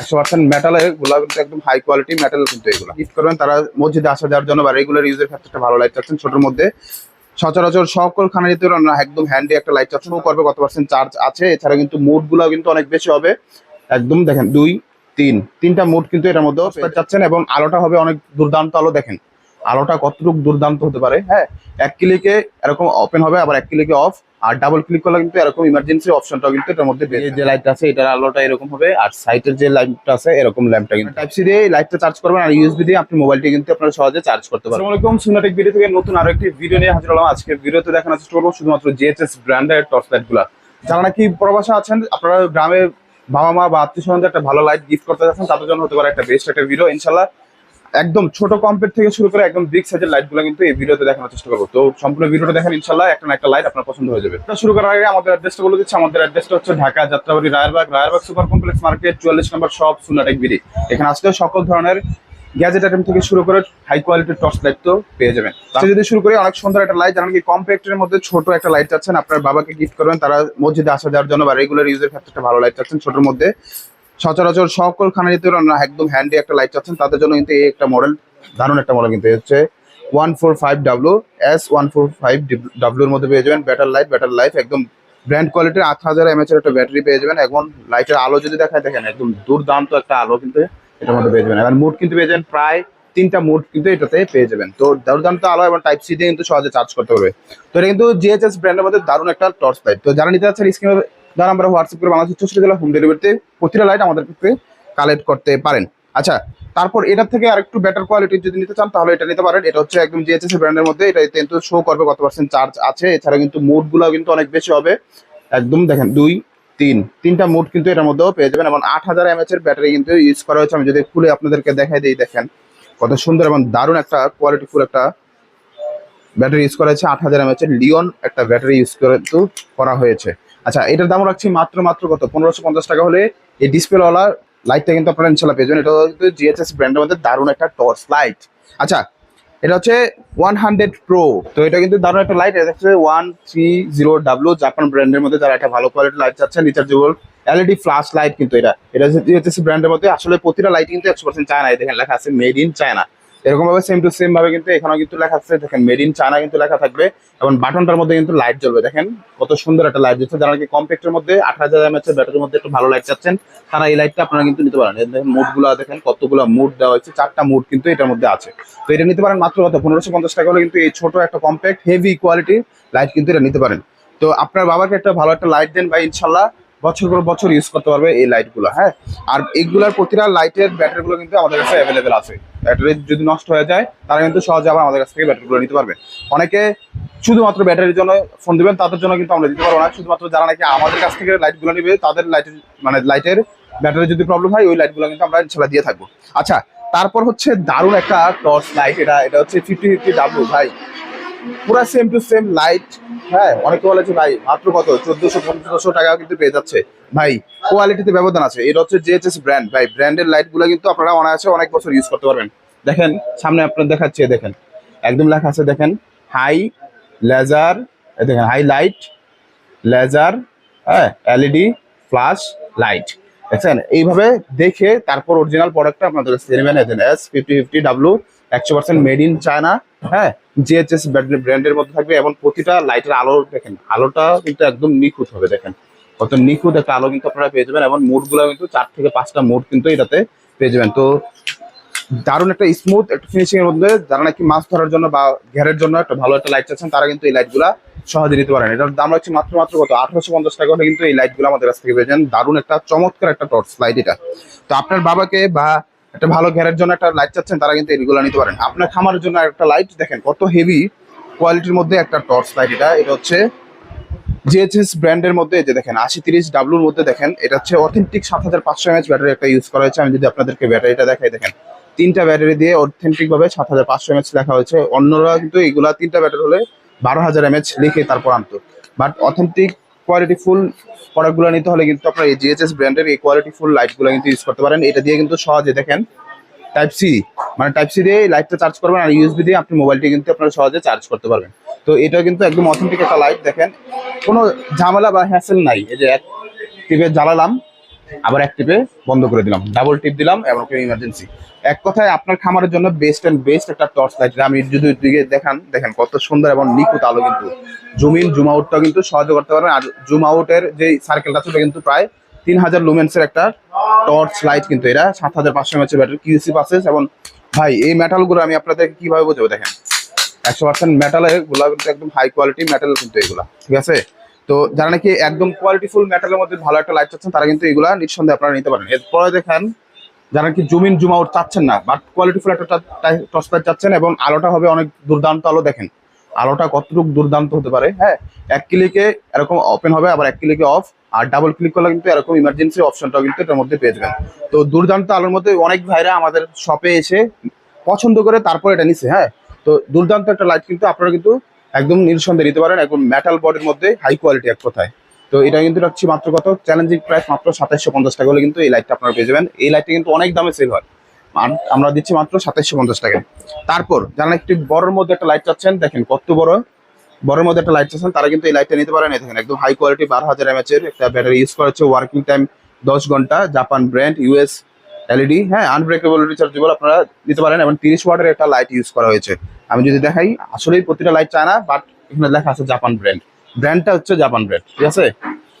একশো পার্সেন্ট মেটালগুলা কিন্তু একদম হাই কোয়ালিটি মেটাল কিন্তু এগুলো। গিফট করবেন, তারা মসজিদে আসা যাওয়ার জন্য বা রেগুলার ইউজের ক্ষেত্রে ভালো লাইট চাচ্ছেন। ছোটোর মধ্যে সচরাচর সকল খানা যেতে না একদম হ্যান্ডি একটা লাইট চার্জ করবে কত পার্সেন্ট চার্জ আছে, এছাড়া কিন্তু মুডগুলো কিন্তু অনেক বেশি হবে। একদম দেখেন, দুই, তিন, তিনটা মুড কিন্তু এটার মধ্যেও চাচ্ছেন এবং আলোটা হবে অনেক দুর্দান্ত আলো দেখেন। আলোটা কতটুকু দুর্দান্ত হতে পারে হ্যাঁ এক ক্লিকে এরকম ওপেন হবে আবার এক ক্লিকে অফ আর ডাবল ক্লিক করলে কিন্তু এরকম ইমার্জেন্সি অপশনটা কিন্তু এটার মধ্যে যে লাইট আছে এটার আলোটা এরকম হবে আর সাইটের যে লাইটটা আছে এরকম ল্যাম্পটা কিন্তু টাইপ সি দিয়ে লাইটটা চার্জ করবেন আর ইউএসবি দিয়ে আপনি মোবাইলটি কিন্তু আপনারা সহজে চার্জ করতে পারবেন। আসসালামু আলাইকুম সুনাটেক ভিডিও থেকে নতুন আরও একটি ভিডিও নিয়ে হাজির হলাম। আজকে ভিডিওতে দেখানোর চেষ্টা করব শুধুমাত্র জিএচএস ব্র্যান্ডের টর্চ লাইটগুলা। যারা নাকি প্রবাসে আছেন আপনারা গ্রামে বাবা মা বা আত্মীয় স্বজনদের একটা ভালো লাইট গিফট করতে যাচ্ছেন তাদের জন্য হতে পারে একটা বেস্ট একটা ভিডিও ইনশাল্লাহ একদম ছোট কম্পেট থেকে শুরু করে একদম বিগ সাইজের লাইটগুলো কিন্তু এই ভিডিওতে দেখানোর চেষ্টা করব। তো সম্পূর্ণ ভিডিওটা দেখেন ইনশাল্লাহ একটা না একটা লাইট আপনার পছন্দ হয়ে যাবে। তো শুরু করার আগে আমাদের অ্যাড্রেসটা বলে দিচ্ছি। আমাদের অ্যাড্রেসটা হচ্ছে Dhaka Jatrabari Rayerbag. Rayerbag super complex market চুয়াল্লিশ নম্বর শপ সুনাটেক বিডি। এখানে আসলে সকল ধরনের গ্যাজেট আইটেম থেকে শুরু করে হাই কোয়ালিটির টর্চ লাইট তো পেয়ে যাবেন। তো যদি শুরু করি অনেক সুন্দর একটা লাইট জানেন কি কম্প্যাক্টের মধ্যে ছোট একটা লাইট চাচ্ছেন আপনার বাবাকে গিফট করবেন তারা মসজিদে আসা যাওয়ার জন্য বা রেগুলার ইউজের ক্ষেত্রে একটা ভালো লাইট চাচ্ছেন ছোটোর মধ্যে। সচরাচর সকল খানা যেতে না একদম হ্যান্ডি একটা লাইট চাচ্ছেন। তাদের জন্য কিন্তু এই একটা মডেল দারুণ একটা মডেল কিন্তু হচ্ছে one four five W S one four five ডাব্লুর মধ্যে পেয়ে যাবেন। ব্যাটার লাইট ব্যাটার লাইফ একদম ব্র্যান্ড কোয়ালিটির আট হাজার এমএচ এর একটা ব্যাটারি পেয়ে যাবেন। এবং লাইটের আলো যদি দেখায়, দেখেন একদম দুর্দান্ত একটা আলো কিন্তু এটার মধ্যে পেয়ে যাবেন। এবার মুড কিন্তু পেয়ে যাবেন, প্রায় তিনটা মুড কিন্তু এটাতে পেয়ে যাবেন। তো দুর্দান্ত আলো এবং টাইপ সি দিয়ে কিন্তু সহজে চার্জ করতে পারবে। তো এটা কিন্তু জিএচএস ব্র্যান্ডের মধ্যে দারুণ একটা টর্চ লাইট তো যারা নিতে চাচ্ছেন স্ক্রিনে যারা আমরা হোয়াটসঅ্যাপ করে বাংলাদেশ চৌষট্টি জেলা হোম ডেলিভারিতে প্রতিটা লাইট আমাদের ক্ষেত্রে কালেক্ট করতে পারেন। আচ্ছা তারপর এটার থেকে আরেকটু বেটার কোয়ালিটির যদি নিতে চান, তাহলে এটা নিতে পারেন। এটা হচ্ছে একদম জিএচএস ব্র্যান্ডের মধ্যে। এটা কিন্তু শো করবে কত পার্সেন্ট চার্জ আছে। এছাড়া কিন্তু মুডগুলো কিন্তু অনেক বেশি হবে। একদম দেখেন, দুই, তিন, তিনটা মুড কিন্তু এটার মধ্যেও পেয়ে যাবেন এবং আট হাজার এমএচ এর ব্যাটারি কিন্তু ইউজ করা হয়েছে। আমি যদি খুলে আপনাদেরকে দেখাই দিই, দেখেন, কত সুন্দর এবং দারুণ একটা কোয়ালিটি কোয়ালিটিফুল একটা ব্যাটারি ইউজ করা হয়েছে। আট হাজার এমএচ এর লিওন একটা ব্যাটারি ইউজ কিন্তু করা হয়েছে। আচ্ছা এটার দাম রাখছি মাত্র মাত্র কত? পনেরোশো পঞ্চাশ টাকা হলে এই ডিসপ্লেওয়ালা লাইটটা কিন্তু আপনারা ইনশাল্লাহ পেয়ে যাবেন। এটা কিন্তু জিএচএস ব্র্যান্ডের মধ্যে দারুণ একটা টর্চ লাইট আচ্ছা এটা হচ্ছে ওয়ান হান্ড্রেড প্রো তো এটা কিন্তু দারুণ একটা লাইট এটা হচ্ছে one three zero W Japan ব্র্যান্ডের মধ্যে যারা একটা ভালো কোয়ালিটির লাইট চাচ্ছেন রিচার্জেবল এলইডি ফ্ল্যাশ লাইট কিন্তু এটা। এটা জিএচএস ব্র্যান্ডের মধ্যে আসলে প্রতিটা লাইট কিন্তু একশো পার্সেন্ট চায়না দেখেন লেখা আছে মেড ইন চায়না এরকম ভাবে সেম টু সেম ভাবে কিন্তু এখানেও কিন্তু লেখা আছে। দেখেন মেড ইন চায়না কিন্তু লেখা থাকবে এবং বাটনটার মধ্যে কিন্তু লাইট জ্বলবে। দেখেন কত সুন্দর একটা লাইট জ্বলছে। যারা কি কম্প্যাক্টের মধ্যে আট হাজার এমএচ এর ব্যাটারির মধ্যে একটু ভালো লাইট চাচ্ছেন, তারা এই লাইটটা আপনারা কিন্তু নিতে পারেন। দেখেন মুডগুলো দেখেন কতগুলো মুড দেওয়া হয়েছে। চারটা মুড কিন্তু এটার মধ্যে আছে। তো এটা নিতে পারেন মাত্র কত? পনেরোশো পঞ্চাশ টাকা হলে কিন্তু এই ছোট একটা কম্প্যাক্ট হেভি কোয়ালিটির লাইট কিন্তু এটা নিতে পারেন। তো আপনার বাবাকে একটা ভালো একটা লাইট দেন বা ইনশাল্লাহ বছর পর বছর ইউজ করতে পারবে এই লাইটগুলো হ্যাঁ? আর এইগুলার প্রতিটা লাইটের ব্যাটারিগুলো কিন্তু আমাদের কাছে অ্যাভেলেবেল আছে। ব্যাটারি যদি নষ্ট হয়ে যায়, তারা কিন্তু সহজে আবার আমাদের কাছ থেকে ব্যাটারিগুলো নিতে পারবে। অনেকে শুধুমাত্র ব্যাটারির জন্য ফোন দেবেন, তাদের জন্য কিন্তু আমরা দিতে পারব না। শুধুমাত্র যারা নাকি আমাদের কাছ থেকে লাইটগুলো নিবে, তাদের লাইটের মানে লাইটের ব্যাটারি যদি প্রবলেম হয়, ওই লাইটগুলো কিন্তু আমরা ইনশাল্লাহ দিয়ে থাকব। আচ্ছা তারপর হচ্ছে দারুণ একটা টর্চ লাইট এটা এটা হচ্ছে ফিফটি ফিফটি ডাব্লু ভাই। পুরা সেম টু সেম লাইট হ্যাঁ অনেকে বলেছে ভাই, মাত্র কত? চোদ্দশো পনেরোশো টাকা কিন্তু পেয়ে যাচ্ছে। ভাই কোয়ালিটিতে ব্যবধান আছে। এটা হচ্ছে জিএচএস ব্র্যান্ড ভাই ব্র্যান্ডের লাইটগুলো কিন্তু আপনারা অনায়াসে অনেক বছর ইউজ করতে পারবেন। দেখেন, সামনে আপনার দেখাচ্ছে, দেখেন। একদম লেখা আছে, দেখেন হাই লেজার দেখেন হাই লাইট লেজার হ্যাঁ এলইডি ফ্লাশ লাইট দেখছেন? এইভাবে দেখে তারপর অরিজিনাল প্রোডাক্টটা আপনাদের কাছে এস ফিফটি ফিফটি ডাব্লু একশো পার্সেন্ট মেড ইন চায়না হ্যাঁ জিএচএস ব্র্যান্ডের মধ্যে থাকবে এবং প্রতিটা লাইটের আলো দেখেন, আলোটা কিন্তু একদম নিখুঁত হবে, দেখেন। কত নিখুঁত একটা আলো কিন্তু আপনারা পেয়ে যাবেন এবং মুডগুলো কিন্তু চার থেকে পাঁচটা মুড কিন্তু এটাতে পেয়ে যাবেন। তো দারুণ একটা স্মুথ একটা ফিনিশিং এর মধ্যে যারা নাকি মাছ ধরার জন্য বা ঘেরের জন্য একটা ভালো একটা লাইট চাচ্ছেন, তারা কিন্তু এই লাইটগুলা সহজে নিতে পারেন। এটার দাম রাখছে মাত্র মাত্র কত? আঠারোশো পঞ্চাশ টাকা হলে কিন্তু এই লাইটগুলো আমাদের কাছ থেকে পেয়ে যান দারুণ একটা চমৎকার একটা টর্চ লাইট এটা। তো আপনার বাবাকে বা একটা ভালো ঘেরের জন্য একটা লাইট চাচ্ছেন, তারা কিন্তু এইগুলো নিতে পারেন। আপনার খামারের জন্য একটা লাইট দেখেন, কত হেভি কোয়ালিটির মধ্যে একটা টর্চ লাইট এটা। এটা হচ্ছে জিএচএস ব্র্যান্ডের মধ্যে যে দেখেন, আশি তিরিশ ডাব্লুর মধ্যে দেখেন, এটা হচ্ছে অথেন্টিক সাত হাজার পাঁচশো এমএচ ব্যাটারি একটা ইউজ করা হয়েছে। আমি যদি আপনাদেরকে ব্যাটারিটা দেখাই, দেখেন, তিনটা ব্যাটারি দিয়ে অথেন্টিক ভাবে সাত হাজার পাঁচশো এমএচ লেখা হয়েছে। অন্যরা কিন্তু এগুলা তিনটা ব্যাটারি হলে বারো হাজার এমএচ লিখে তারপর আনতো। বাট অথেন্টিক কোয়ালিটি ফুল প্রোডাক্টগুলো নিতে হলে কিন্তু আপনার এই জিএসএস ব্র্যান্ডের এই কোয়ালিটি ফুল লাইটগুলো কিন্তু ইউজ করতে পারেন। এটা দিয়ে কিন্তু সহজে দেখেন টাইপ সি মানে টাইপ সি দিয়ে লাইটটা চার্জ করবেন আর ইউএসবি দিয়ে আপনি মোবাইলটি কিন্তু আপনারা সহজে চার্জ করতে পারবেন। তো এটা কিন্তু একদম অথেন্টিক একটা লাইট দেখেন। কোনো ঝামেলা বা হ্যাসেল নাই। এই যে এক টিপে জ্বালালাম আবার এক টিপে বন্ধ করে দিলাম। ডাবল টিপ দিলাম এবং ইমার্জেন্সি এক কথায় আপনার খামারের জন্য বেস্ট অ্যান্ড বেস্ট একটা টর্চ লাইট আমি যদি দিকে দেখান, দেখেন কত সুন্দর এবং নিখুঁত আলো কিন্তু। জুম ইন জুম আউটটা কিন্তু সহজে করতে পারবেন। আর জুম আউটের যে সার্কেলটা ছিল কিন্তু প্রায় তিন হাজার লুমেন্সের একটা টর্চ লাইট কিন্তু এটা। সাত হাজার পাঁচশো এমএচের ব্যাটারি কিউসি পাসেস এবং ভাই, এই মেটালগুলো আমি আপনাদের কীভাবে বোঝাবো? দেখেন, একশো পার্সেন্ট মেটালেরগুলা কিন্তু একদম হাই কোয়ালিটি মেটাল কিন্তু এগুলা। ঠিক আছে? তো যারা নাকি একদম কোয়ালিটিফুল মেটালের মধ্যে ভালো একটা লাইট চাচ্ছেন, তারা কিন্তু এগুলা নিঃসন্দেহে আপনারা নিতে পারেন। এরপরে দেখেন, যারা কি জুম ইন জুম আউট চাচ্ছেন না বাট কোয়ালিটিফুল একটা টর্চ লাইট চাচ্ছেন এবং আলোটা হবে অনেক দুর্দান্ত আলো, দেখেন। আলোটা কতটুকু দুর্দান্ত হতে পারে হ্যাঁ? এক ক্লিকে এরকম ওপেন হবে, আবার এক ক্লিকে অফ আর ডাবল ক্লিক করলে কিন্তু এরকম ইমার্জেন্সি অপশনটাও কিন্তু এটার মধ্যে পেয়ে যাবেন। তো দুর্দান্ত আলোর মধ্যে অনেক ভাইরা আমাদের শপে এসে পছন্দ করে তারপর এটা নিছে হ্যাঁ? তো দুর্দান্ত একটা লাইট কিন্তু আপনারা কিন্তু একদম নিঃসন্দেহে নিতে পারেন। একদম মেটাল বডির মধ্যে হাই কোয়ালিটি এক কথায়। তো এটা কিন্তু রাখছি মাত্র কত? চ্যালেঞ্জিং প্রাইস মাত্র সাতাইশশো পঞ্চাশ টাকা হলে কিন্তু এই লাইটটা আপনারা পেয়ে যাবেন। এই লাইটটা কিন্তু অনেক দামে সেল হয়। আর আমরা দিচ্ছি মাত্র সাতাইশশো পঞ্চাশ টাকা। তারপর যারা একটি বড়র মধ্যে একটা লাইট চাচ্ছেন, দেখেন কত বড়। বড়ের মধ্যে একটা লাইট চাচ্ছেন, তারা কিন্তু এই লাইটটা নিতে পারেন। দেখেন, একদম হাই কোয়ালিটি বারো হাজার এমএচ এর একটা ব্যাটারি ইউজ করা হচ্ছে। ওয়ার্কিং টাইম দশ ঘণ্টা। জাপান ব্র্যান্ড ইউএস এলইডি হ্যাঁ আনব্রেকেবল রিচার্জেবল আপনারা নিতে পারেন। এবং তিরিশ ওয়াটের একটা লাইট ইউজ করা হয়েছে। আমি যদি দেখাই, আসলেই প্রতিটা লাইট চায় না বাট এখানে লেখা আছে জাপান ব্র্যান্ড ব্র্যান্ডটা হচ্ছে জাপান ব্র্যান্ড ঠিক আছে?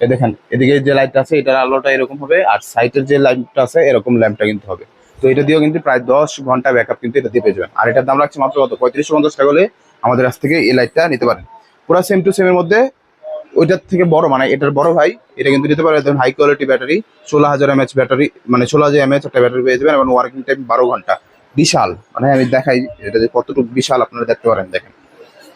এ দেখেন, এদিকে যে লাইটটা আছে, এটার আলোটা এরকম হবে, আর সাইডের যে লাইটটা আছে, এরকম ল্যাম্পটা কিন্তু হবে। তো এটা দিয়েও কিন্তু প্রায় দশ ঘণ্টা ব্যাকআপ কিন্তু এটা দিয়ে পেয়ে যাবেন। আর এটার দাম রাখছি মাত্র কত? পঁয়ত্রিশশো পঞ্চাশ টাকা হলে আমাদের কাছ থেকে এই লাইটটা নিতে পারেন। পুরো সেম টু সেমের মধ্যে ওইটার থেকে বড় মানে এটার বড় ভাই, এটা কিন্তু নিতে পারে হাই কোয়ালিটি ব্যাটারি ষোলো হাজার এমএচ ব্যাটারি মানে ষোলো হাজার এমএচ একটা ব্যাটারি পেয়ে যাবেন এবং ওয়ার্কিং টাইম বারো ঘণ্টা। বিশাল। মানে আমি দেখাই এটা যে কতটুকু বিশাল আপনারা দেখতে পারেন দেখেন।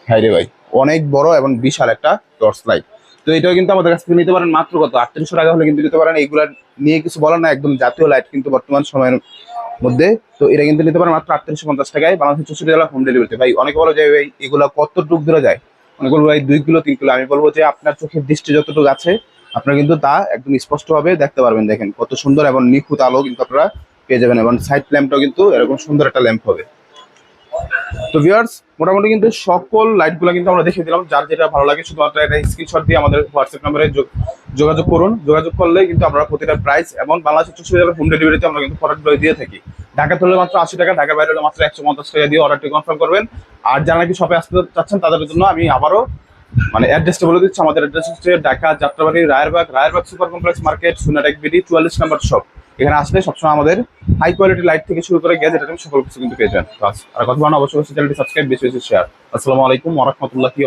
হ্যাঁ রে ভাই। অনেক বড় এবং বিশাল একটা টর্চ লাইট তো এটাও কিন্তু আমাদের কাছ থেকে নিতে পারেন মাত্র কত? আটত্রিশশো টাকা হলে কিন্তু নিতে পারেন। এইগুলা নিয়ে কিছু বলার না একদম জাতীয় লাইট কিন্তু বর্তমান সময়ের মধ্যে। তো এটা কিন্তু নিতে পারেন মাত্র আটত্রিশশো পঞ্চাশ টাকায়। বাংলাদেশের চৌষট্টি জেলা হোম ডেলিভারিতে ভাই অনেকে বলো যে ভাই এগুলা কতটুক দূরে যায়? অনেকে বলব ভাই দুই কিলো তিন কিলো। আমি বলব যে আপনার চোখের দৃষ্টি যতটুকু আছে আপনারা কিন্তু তা একদম স্পষ্টভাবে দেখতে পারবেন। দেখেন কত সুন্দর এবং নিখুঁত আলো কিন্তু আপনারা পেয়ে যাবেন এবং সাইড ল্যাম্পটাও কিন্তু এরকম সুন্দর একটা ল্যাম্প হবে। তো ভিউয়ার্স মোটামুটি কিন্তু সকল লাইটগুলো কিন্তু আমরা দেখিয়ে দিলাম। যার যেটা ভালো লাগে, শুধুমাত্র একটা স্ক্রিনশট দিয়ে আমাদের হোয়াটসঅ্যাপ নাম্বারে যোগাযোগ করুন। যোগাযোগ করলে কিন্তু আমরা প্রতিটা প্রাইস এবং বাংলাদেশের চৌষট্টি জেলার হোম ডেলিভারিতে আমরা কিন্তু প্রোডাক্টগুলো দিয়ে থাকি। ঢাকা হলে মাত্র আশি টাকা ঢাকার বাইরে মাত্র একশো পঞ্চাশ টাকা দিয়ে অর্ডারটি কনফার্ম করবেন। আর যারা নাকি শপে আসতে চাচ্ছেন, তাদের জন্য আমি আবারও মানে অ্যাড্রেসটা বলে দিচ্ছি। আমাদের অ্যাড্রেস হচ্ছে Dhaka Jatrabari, Rayerbag Rayerbag super complex market Sunatech BD চুয়াল্লিশ নম্বর শপ এখানে আসলে সবসময় আমাদের হাই কোয়ালিটি লাইট থেকে শুরু করে গ্যাজেট আইটেম সকল কিছু কিন্তু পেয়ে যান। আর কথা বলা অবশ্যই চ্যানেলটি সাবস্ক্রাইব বেশি বেশি শেয়ার আসসালামু আলাইকুম, ওয়া রাহমাতুল্লাহি